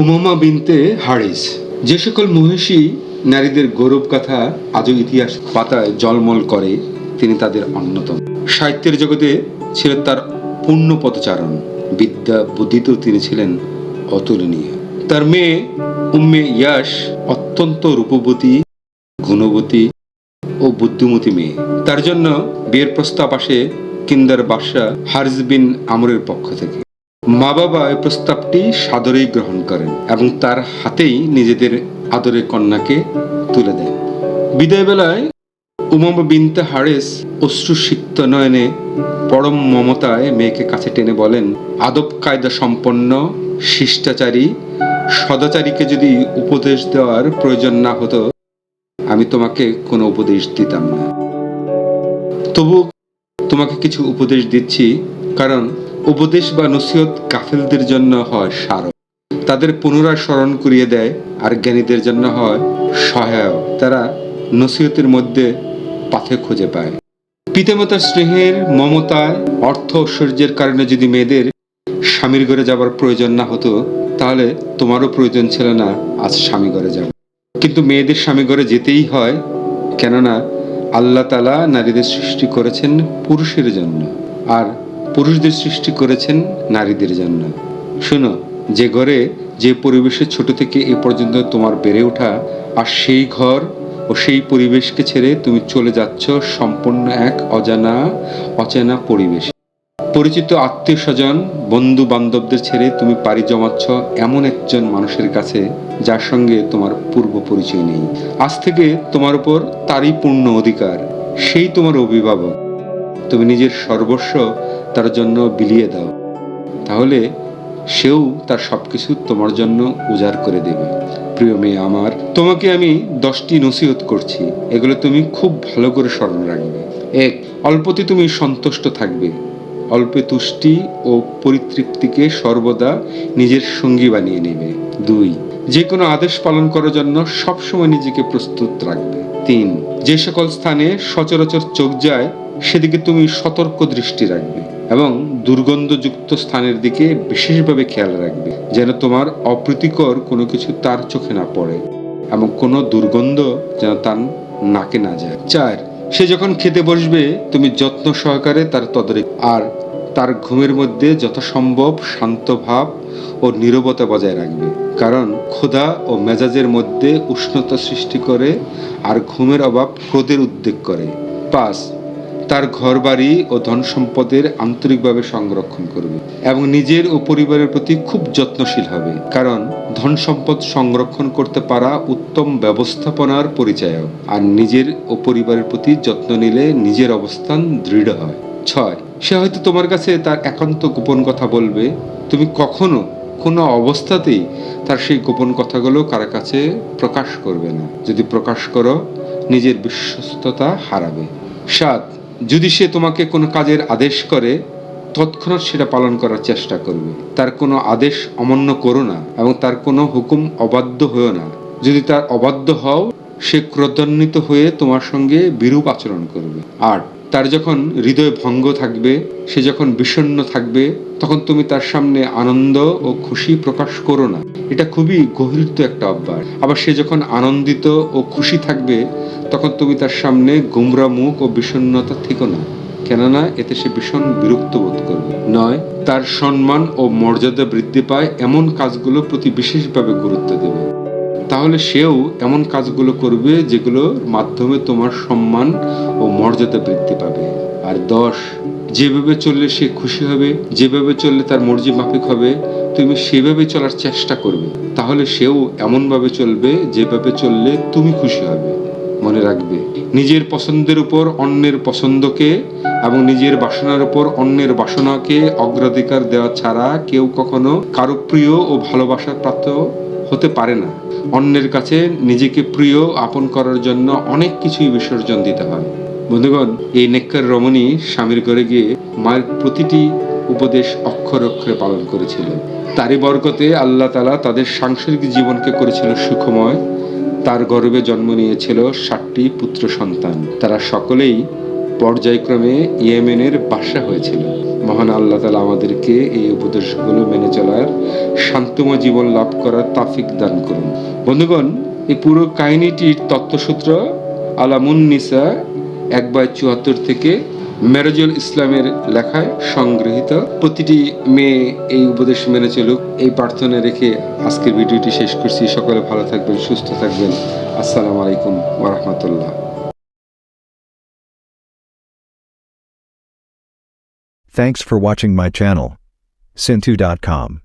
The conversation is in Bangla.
উমামা বিনতে হারিস, যে সকল মহিষী নারীদের গৌরব কথা আজও ইতিহাস পাতায় জলমল করে, তিনি তাদের অন্যতম। সাহিত্যের জগতে ছিল তার পূর্ণ পদচারণ, বিদ্যা বুদ্ধিতেও তিনি ছিলেন অতুলনীয়। তার মেয়ে উম্মে ইয়াস অত্যন্ত রূপবতী, গুণবতী ও বুদ্ধিমতী মেয়ে। তার জন্য বিয়ের প্রস্তাব আসে কিন্দার বাদশাহ হারিস বিন আমরের পক্ষ থেকে। মা বাবা এই প্রস্তাবটি সাদরেই গ্রহণ করেন এবং তার হাতেই নিজেদের আদরের কন্যাকে তুলে দেন। বিদায় বেলায় উমামা বিনতে হারেস অশ্রুসিক্ত নয়নে পরম মমতায় মেয়েকে কাছে টেনে বলেন, আদব, কায়দা সম্পন্ন, শিষ্টাচারী, সদাচারীকে যদি উপদেশ দেওয়ার প্রয়োজন না হতো, আমি তোমাকে কোনো উপদেশ দিতাম না। তবু তোমাকে কিছু উপদেশ দিচ্ছি, কারণ উপদেশ বা নসিহত কাফেলদের জন্য হয় স্মারক তাদের পুনরায় স্মরণ করিয়ে দেয় আর জ্ঞানীদের জন্য হয় সহায়ক। তারা নসিহতের মধ্যে পাথে খুঁজে পায়। পিতামাতার স্নেহের মমতায় অর্থ ঐশ্বর্যের কারণে যদি মেয়েদের স্বামীর ঘরে যাবার প্রয়োজন না হতো, তাহলে তোমারও প্রয়োজন ছিল না আজ স্বামী ঘরে যাবে। কিন্তু মেয়েদের স্বামী ঘরে যেতেই হয়, কেননা আল্লাহ তালা নারীদের সৃষ্টি করেছেন পুরুষের জন্য। আর পুরুষদের সৃষ্টি করেছেন নারীদের জন্য। শোনো, যে ঘরে, যে পরিবেশে ছোট থেকে এ পর্যন্ত তোমার বেড়ে ওঠা, আর সেই ঘর ও সেই পরিবেশকে ছেড়ে তুমি চলে যাচ্ছ সম্পূর্ণ এক অজানা, অচেনা পরিবেশ। পরিচিত আত্মীয় স্বজন বন্ধু বান্ধবদের ছেড়ে তুমি পাড়ি জমাচ্ছ এমন একজন মানুষের কাছে, যার সঙ্গে তোমার পূর্ব পরিচয় নেই। আজ থেকে তোমার উপর তারই পূর্ণ অধিকার, সেই তোমার অভিভাবক। তুমি নিজের সর্বস্ব তার জন্য বিলিয়ে দাও। তাহলে সেও তার সবকিছু তোমার জন্য উজাড় করে দেবে। প্রিয় মেয়ে আমার, তোমাকে আমি দশটি নসিহত করছি। এগুলো তুমি খুব ভালো করে স্মরণ রাখবে। এক, অল্পতে তুমি সন্তুষ্ট থাকবে। অল্পে তুষ্টি ও পরিতৃপ্তিকে সর্বদা নিজের সঙ্গী বানিয়ে নেবে। দুই, যে কোনো আদেশ পালন করার জন্য সবসময় নিজেকে প্রস্তুত রাখবে। তিন, যে সকল স্থানে সচরাচর চোখ যায় সেদিকে তুমি সতর্ক দৃষ্টি রাখবে এবং দুর্গন্ধযুক্ত স্থানের দিকে বিশেষভাবে খেয়াল রাখবে, যেন তোমার অপ্রীতিকর কোনো কিছু তার চোখে না পড়ে এবং কোনো দুর্গন্ধ যেন তার নাকে না যায়। চার, সে যখন খেতে বসবে, তুমি যত্ন সহকারে তার তদারক আর তার ঘুমের মধ্যে যথাসম্ভব শান্ত ভাব ও নীরবতা বজায় রাখবে, কারণ ক্ষুধা ও মেজাজের মধ্যে উষ্ণতা সৃষ্টি করে আর ঘুমের অভাব ক্রোধের উদ্বেগ করে। পাঁচ তার ঘর বাড়ি ও ধন সম্পদের আন্তরিকভাবে সংরক্ষণ করবে এবং নিজের ও পরিবারের প্রতি খুব যত্নশীল হবে। কারণ ধন সম্পদ সংরক্ষণ করতে পারা উত্তম ব্যবস্থাপনার পরিচয়ক আর নিজের ও পরিবারের প্রতি যত্ন নিলে নিজের অবস্থান দৃঢ় হয়। ছয়, সে হয়তো তোমার কাছে তার একান্ত গোপন কথা বলবে। তুমি কখনো কোনো অবস্থাতেই তার সেই গোপন কথাগুলো কারও কাছে প্রকাশ করবে না। যদি প্রকাশ করো, নিজের বিশ্বস্ততা হারাবে। সাত যদি সে তোমাকে কোনো কাজের আদেশ করে, তৎক্ষণাৎ সেটা পালন করার চেষ্টা করবে। তার কোনো আদেশ অমান্য করো না এবং তার কোনো হুকুম অবাধ্য হয়েও না। যদি তার অবাধ্য হও, সে ক্রোধান্বিত হয়ে তোমার সঙ্গে বিরূপ আচরণ করবে। আর তার যখন হৃদয় ভঙ্গ থাকবে, সে যখন বিষণ্ণ থাকবে, তখন তুমি তার সামনে আনন্দ ও খুশি প্রকাশ করো না। এটা খুবই গভীরত একটা অভ্যাস। আবার সে যখন আনন্দিত ও খুশি থাকবে, তখন তুমি তার সামনে গুমরা মুখ ও বিষণ্ণতা থেকো না। কেননা এতে সে ভীষণ বিরক্ত বোধ করবে। নয়, তার সম্মান ও মর্যাদা বৃদ্ধি পায় এমন কাজগুলো প্রতি বিশেষভাবে গুরুত্ব দেবে। তাহলে সেও এমন কাজগুলো করবে যেগুলোর মাধ্যমে তোমার সম্মান ও মর্যাদা বৃদ্ধি পাবে। আর দশ, যেভাবে চললে সে খুশি হবে, যেভাবে চললে তার মর্জি মাফিক হবে, তুমি সেভাবে চলার চেষ্টা করবে। তাহলে সেও এমনভাবে চলবে যেভাবে চললে তুমি খুশি হবে। মনে রাখবে, নিজের পছন্দের উপর অন্যের পছন্দকে এবং নিজের বাসনার উপর অন্যের বাসনাকে অগ্রাধিকার দেওয়া ছাড়া কেউ কখনো কারও প্রিয় ও ভালোবাসার প্রাপ্ত হতে পারে না। অন্যের কাছে নিজেকে প্রিয় আপন করার জন্য অনেক কিছুই বিসর্জন দিতে হয়। বন্ধুগণ, এই নেককার রমণী স্বামীর ঘরে গিয়ে মায়ের প্রতিটি উপদেশ অক্ষর অক্ষরে পালন করেছিল। তারই বরকতে আল্লাহ তালা তাদের সাংসারিক জীবনকে করেছিল সুখময়। তার গর্বে জন্ম নিয়েছিল ষাটটি পুত্র সন্তান। তারা সকলেই পর্যায়ক্রমে ইয়েমেনের বাসা হয়েছিল। মহান আল্লাহ তালা আমাদেরকে এই উপদেশগুলো মেনে চলার শান্তময় জীবন লাভ করার তাফিক দান করুন। বন্ধুগণ, এই পুরো কাহিনীটির তত্ত্বসূত্র আলামুন নিসা এক বাই চুয়াত্তর থেকে মেরাজুল ইসলামের লেখায় সংগৃহীত। প্রতিটি মেয়ে এই উপদেশ মেনে চলুক। এই প্রার্থনা রেখে আজকের ভিডিওটি শেষ করছি। সকলে ভালো থাকবেন, সুস্থ থাকবেন। আসসালামু আলাইকুম ওরহমতুল্লাহ Thanks for watching my channel. Sintu.com